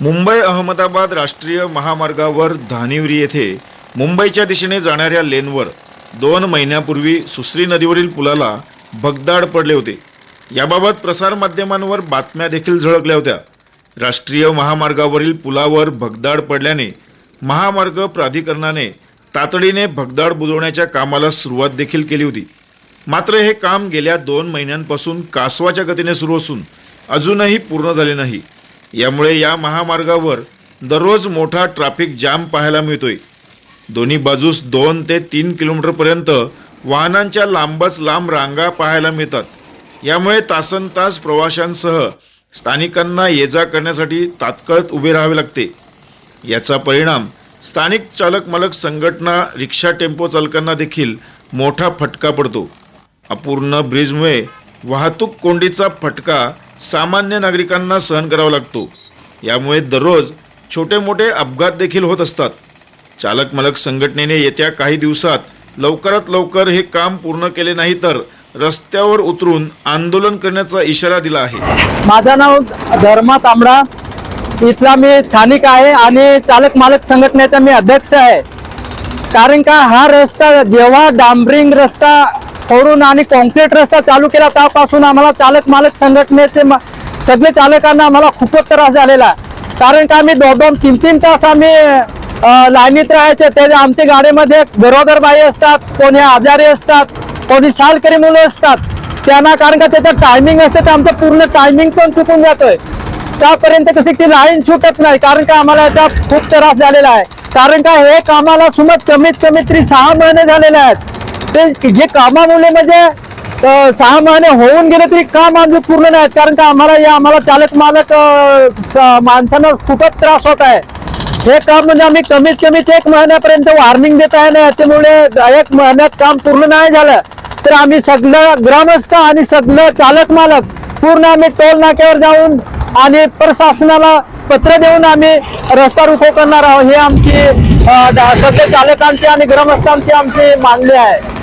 मुंबई अहमदाबाद राष्ट्रीय महामार्गावर धानिवरी येथे मुंबईच्या दिशेने जाणाऱ्या लेनवर दोन महिन्यापूर्वी सुसरी नदीवरील पुलाला भगदाड पडले होते. याबाबत प्रसारमाध्यमांवर बातम्या देखील झळकल्या होत्या. राष्ट्रीय महामार्गावरील पुलावर भगदाड पडल्याने महामार्ग प्राधिकरणाने तातडीने भगदाड बुजवण्याच्या कामाला सुरुवात देखील केली होती. मात्र हे काम गेल्या दोन महिन्यांपासून कासवाच्या गतीने सुरू असून अजूनही पूर्ण झाले नाही. यामुळे या महामार्गावर दररोज मोठा ट्रॅफिक जाम पाहायला मिळतोय. दोन्ही बाजूस दोन ते तीन किलोमीटरपर्यंत वाहनांच्या लांबच लांब रांगा पाहायला मिळतात. यामुळे तासन तास प्रवाशांसह स्थानिकांना ये जा करण्यासाठी तात्काळ उभे राहावे लागते. याचा परिणाम स्थानिक चालक मालक संघटना रिक्षा टेम्पो चालकांना देखील मोठा फटका पडतो. अपूर्ण ब्रिजमुळे वाहतूक कोंडीचा फटका सामान्य नागरिकांना सहन करावा लागतो. यामुळे दररोज छोटे मोठे अपघात देखील होत असतात. चालक मालक संघटनेने येत्या काही दिवसात लवकरात लवकर हे काम पूर्ण केले नाही तर रस्त्यावर उतरून आंदोलन करण्याचा इशारा दिला आहे. माझं नाव धर्मा तांबडा. इथला मी स्थानिक आहे आणि चालक मालक संघटनेचा मी अध्यक्ष आहे. कारण का हा रस्ता जेव्हा डांबरिंग रस्ता करून आणि कॉन्क्रीट रस्ता चालू केला त्यापासून आम्हाला चालक मालक संघटनेचे सगळे चालकांना आम्हाला खूपच त्रास झालेला. आहे. कारण का आम्ही दोन दोन तीन तीन तास आम्ही लाईनीत राहायचे. ते आमच्या गाडीमध्ये गरोदर बाई असतात कोणी आजारी असतात कोणी सालकरी मुलं असतात. त्यांना कारण का त्याचं टायमिंग असते तर आमचं पूर्ण टायमिंग पण चुकून जातोय. त्यापर्यंत कशी ती लाईन सुटत नाही कारण का आम्हाला याचा खूप त्रास झालेला आहे. कारण का हे कामाला सुमत कमीत कमी तरी सहा महिने झालेले आहेत. ते जे कामामुळे म्हणजे सहा महिने होऊन गेले तरी काम आमचे पूर्ण नाहीत कारण का आम्हाला या आम्हाला चालक मालक माणसांना खूपच त्रास होत आहे. हे काम म्हणजे आम्ही कमीत कमी एक महिन्यापर्यंत वॉर्निंग देत आहे ना याच्यामुळे एक महिन्यात काम पूर्ण नाही झालं. तर आम्ही सगळं ग्रामस्थ आणि सगळं चालक मालक पूर्ण आम्ही टोल नाक्यावर जाऊन आणि प्रशासनाला पत्र देऊन आम्ही रस्ता रोको करणार आहोत. हे आमची सगळे चालकांची आणि ग्रामस्थांची आमची मागणी आहे.